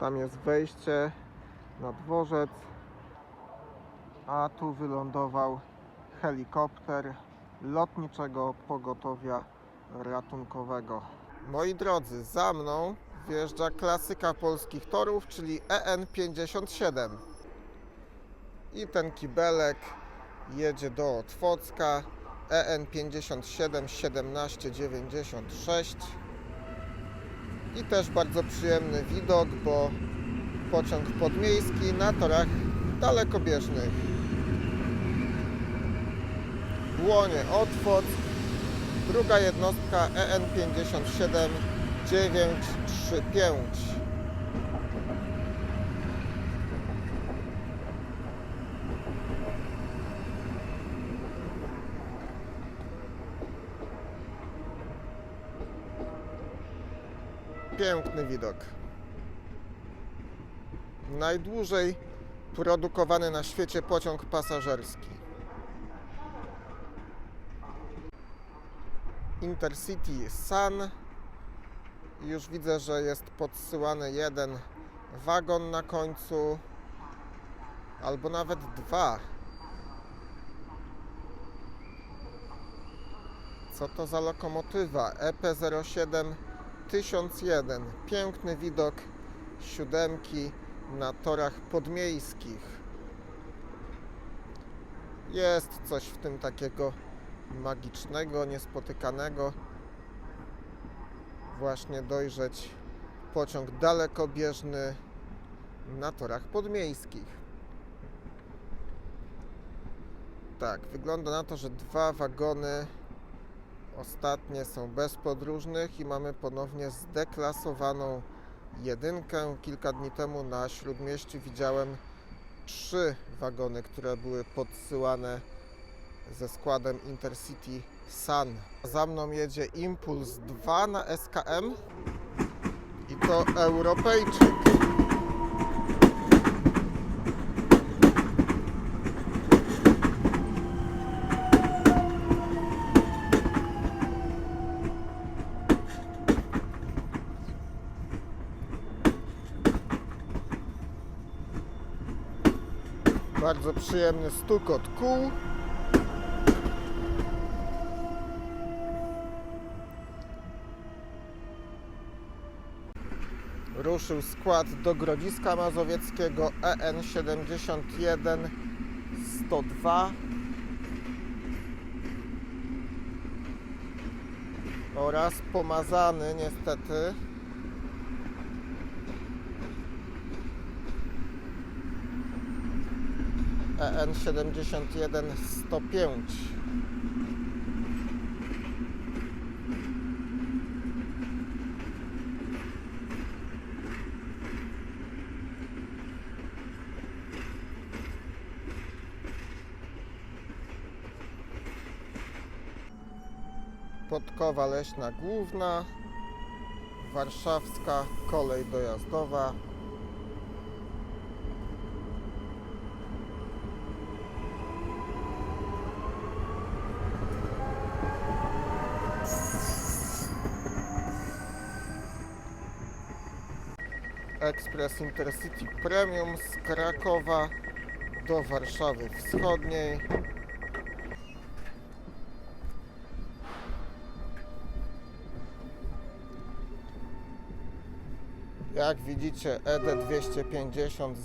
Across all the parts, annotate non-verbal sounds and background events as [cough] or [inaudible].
Tam jest wejście na dworzec, a tu wylądował helikopter lotniczego pogotowia ratunkowego. Moi drodzy, za mną wjeżdża klasyka polskich torów, czyli EN57. I ten kibelek jedzie do Otwocka E EN57 1796 i też bardzo przyjemny widok, bo pociąg podmiejski na torach dalekobieżnych. Błonie Otwoc, druga jednostka EN57935. Piękny widok. Najdłużej produkowany na świecie pociąg pasażerski. Intercity Sun. Już widzę, że jest podsyłany jeden wagon na końcu, albo nawet dwa. Co to za lokomotywa? E EP07 1001. Piękny widok siódemki na torach podmiejskich. Jest coś w tym takiego magicznego, niespotykanego. Właśnie dojrzeć pociąg dalekobieżny na torach podmiejskich. Tak, wygląda na to, że dwa wagony ostatnie są bez podróżnych i mamy ponownie zdeklasowaną jedynkę. Kilka dni temu na Śródmieściu widziałem trzy wagony, które były podsyłane ze składem Intercity Sun. Za mną jedzie Impuls 2 na SKM i to Europejczyk. Bardzo przyjemny stukot kół. Ruszył skład do Grodziska Mazowieckiego E EN71 102 oraz pomazany niestety E EN71 105 Podkowa Leśna Główna, Warszawska Kolej Dojazdowa, Ekspres Intercity Premium z Krakowa do Warszawy Wschodniej. Jak widzicie ED 250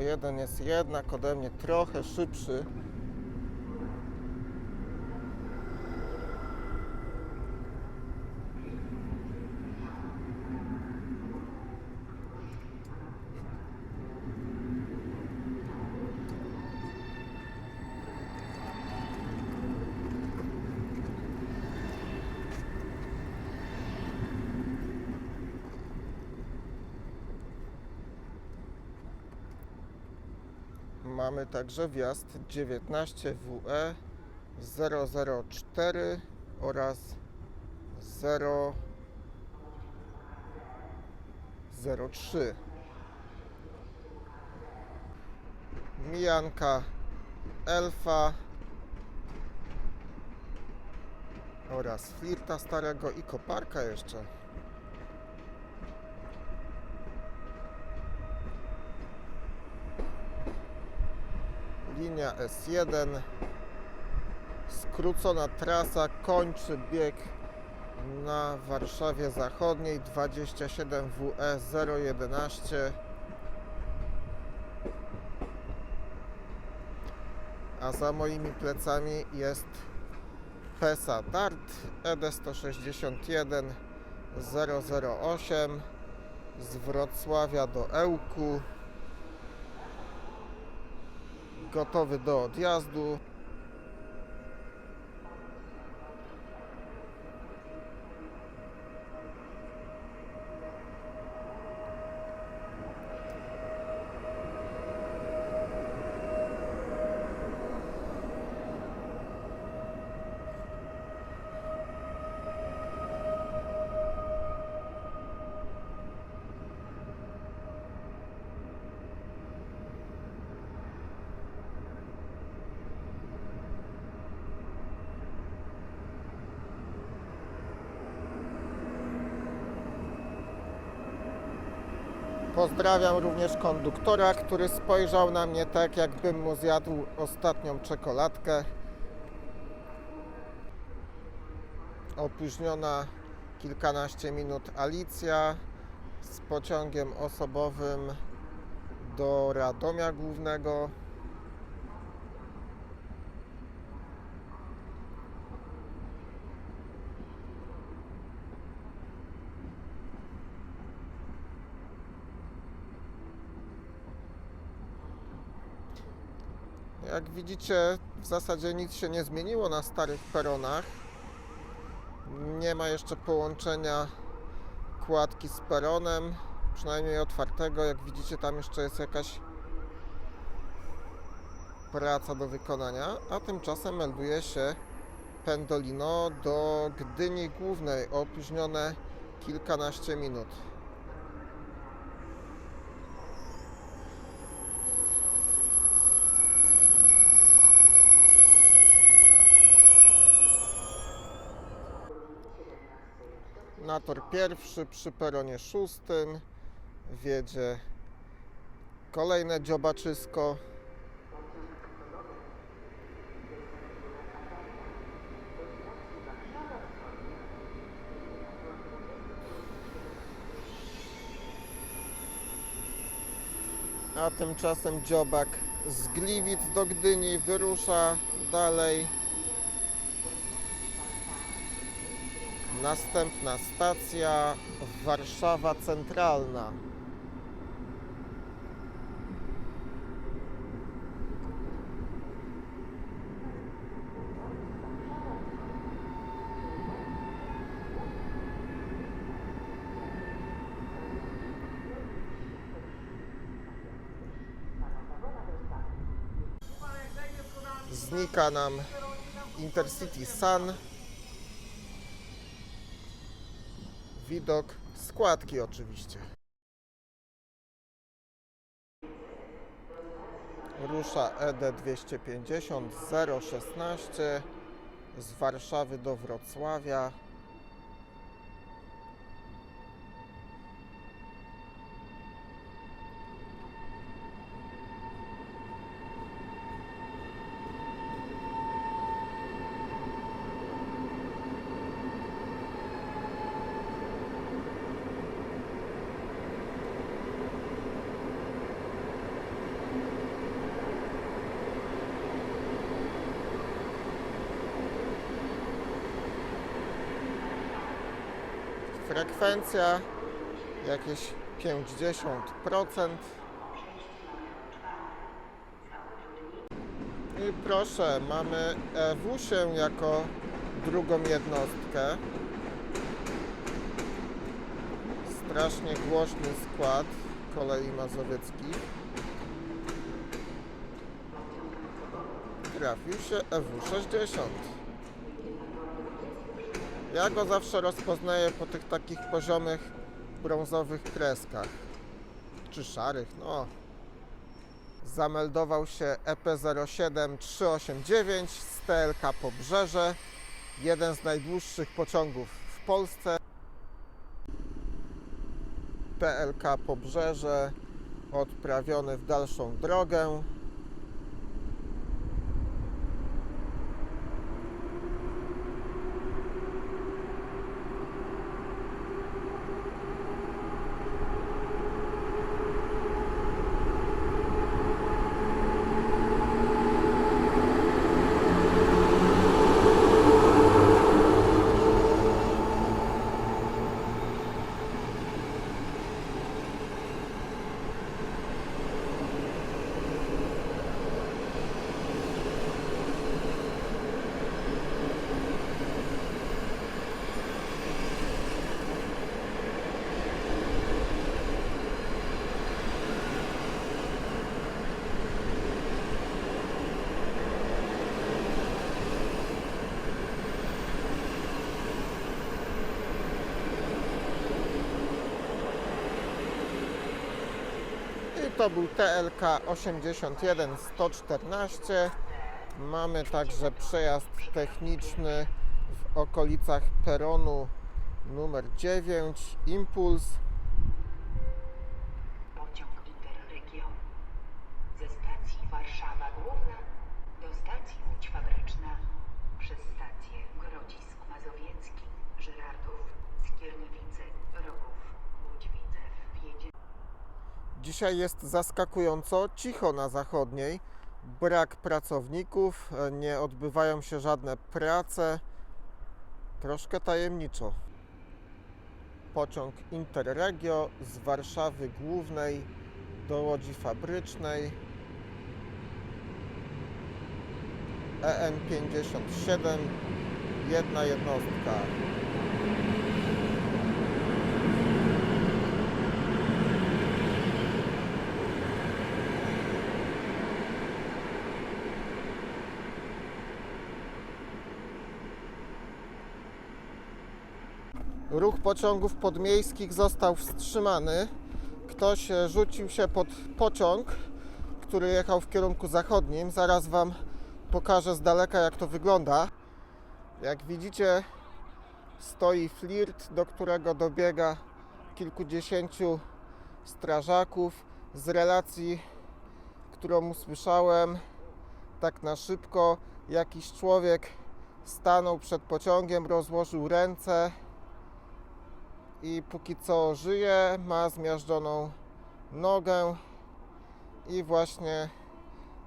001 jest jednak ode mnie trochę szybszy. Mamy także wjazd 19 WE 004 oraz 003. Mijanka Elfa oraz Flirta Starego i Koparka jeszcze. Linia S1. Skrócona trasa kończy bieg na Warszawie Zachodniej 27 WE 011. A za moimi plecami jest PESA Dart E ED161 008 z Wrocławia do Ełku. Gotowy do odjazdu. Pozdrawiam również konduktora, który spojrzał na mnie tak, jakbym mu zjadł ostatnią czekoladkę. Opóźniona kilkanaście minut Alicja z pociągiem osobowym do Radomia Głównego. Jak widzicie, w zasadzie nic się nie zmieniło na starych peronach. Nie ma jeszcze połączenia kładki z peronem, przynajmniej otwartego. Jak widzicie, tam jeszcze jest jakaś praca do wykonania, a tymczasem melduje się Pendolino do Gdyni Głównej, opóźnione kilkanaście minut. Na tor pierwszy przy peronie szóstym wiedzie kolejne dziobaczysko. A tymczasem dziobak z Gliwic do Gdyni wyrusza dalej. Następna stacja Warszawa Centralna. Znika nam Intercity Sun. Widok składki oczywiście. Rusza ED 250 016 z Warszawy do Wrocławia. Frekwencja jakieś 50%. I proszę, mamy EW jako drugą jednostkę. Strasznie głośny skład kolei mazowieckich. Trafił się E EW60. Ja go zawsze rozpoznaję po tych takich poziomych brązowych kreskach. Czy szarych, no. Zameldował się E EP07 389 z TLK Pobrzeże. Jeden z najdłuższych pociągów w Polsce. TLK Pobrzeże odprawiony w dalszą drogę. To był TLK 81 114. Mamy także przejazd techniczny w okolicach peronu numer 9 Impuls. Pociąg Interregio ze stacji Warszawa Główna do stacji Łódź Fabryczna przez stację Grodzisk Mazowiecki, Żyrardów, Skierniewice, Dzisiaj jest zaskakująco cicho na zachodniej. Brak pracowników, e, nie odbywają się żadne prace. Troszkę tajemniczo. Pociąg Interregio z Warszawy Głównej do Łodzi Fabrycznej. EN57, jedna jednostka. Ruch pociągów podmiejskich został wstrzymany. Ktoś e, rzucił się pod pociąg, który jechał w kierunku zachodnim. Zaraz Wam pokażę z daleka, jak to wygląda. Jak widzicie, stoi flirt, do którego dobiega kilkudziesięciu strażaków. Z relacji, którą usłyszałem, tak na szybko, jakiś człowiek stanął przed pociągiem, rozłożył ręce i póki co żyje, ma zmiażdżoną nogę i właśnie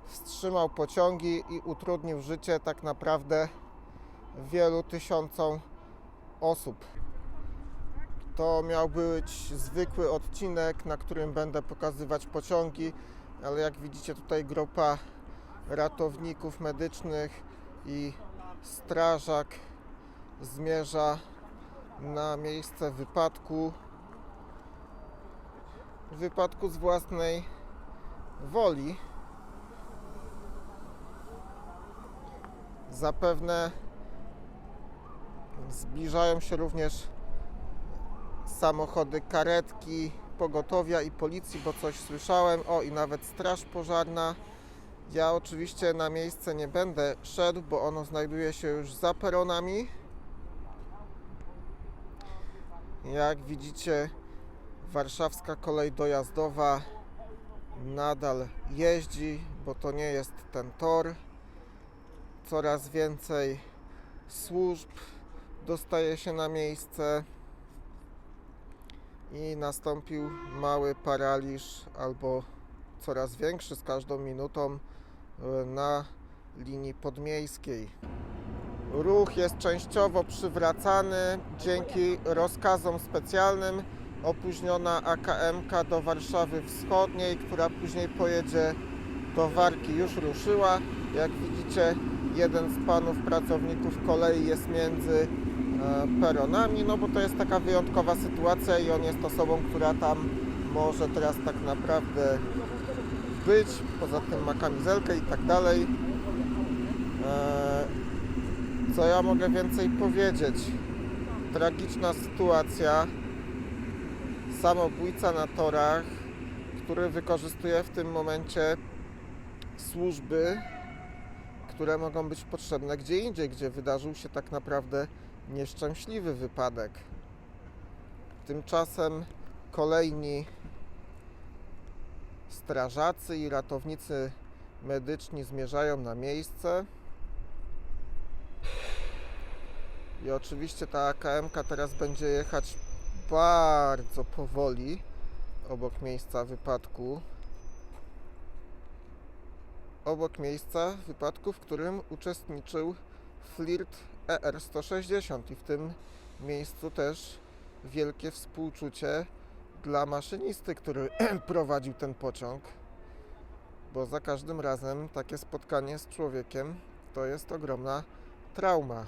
wstrzymał pociągi i utrudnił życie tak naprawdę wielu tysiącom osób. To miał być zwykły odcinek, na którym będę pokazywać pociągi, ale jak widzicie tutaj grupa ratowników medycznych i strażak zmierza na miejsce wypadku. Wypadku z własnej woli. Zapewne zbliżają się również samochody karetki, pogotowia i policji, bo coś słyszałem. O, i nawet straż pożarna. Ja oczywiście na miejsce nie będę szedł, bo ono znajduje się już za peronami. Jak widzicie, warszawska kolej dojazdowa nadal jeździ, bo to nie jest ten tor. Coraz więcej służb dostaje się na miejsce i nastąpił mały paraliż albo coraz większy z każdą minutą e, na linii podmiejskiej. Ruch jest częściowo przywracany dzięki rozkazom specjalnym. Opóźniona AKM do Warszawy Wschodniej, która później pojedzie do Warki, już ruszyła. Jak widzicie, jeden z panów pracowników kolei jest między e, peronami, no bo to jest taka wyjątkowa sytuacja i on jest osobą, która tam może teraz tak naprawdę być. Poza tym ma kamizelkę i tak dalej. Co ja mogę więcej powiedzieć? Tragiczna sytuacja. Samobójca na torach, który wykorzystuje w tym momencie służby, które mogą być potrzebne gdzie indziej, gdzie wydarzył się tak naprawdę nieszczęśliwy wypadek. Tymczasem kolejni strażacy i ratownicy medyczni zmierzają na miejsce. I oczywiście ta AKM teraz będzie jechać bardzo powoli obok miejsca wypadku. Obok miejsca wypadku, w którym uczestniczył flirt ER-160 i w tym miejscu też wielkie współczucie dla maszynisty, który [clears throat] prowadził ten pociąg, bo za każdym razem takie spotkanie z człowiekiem to jest ogromna trauma.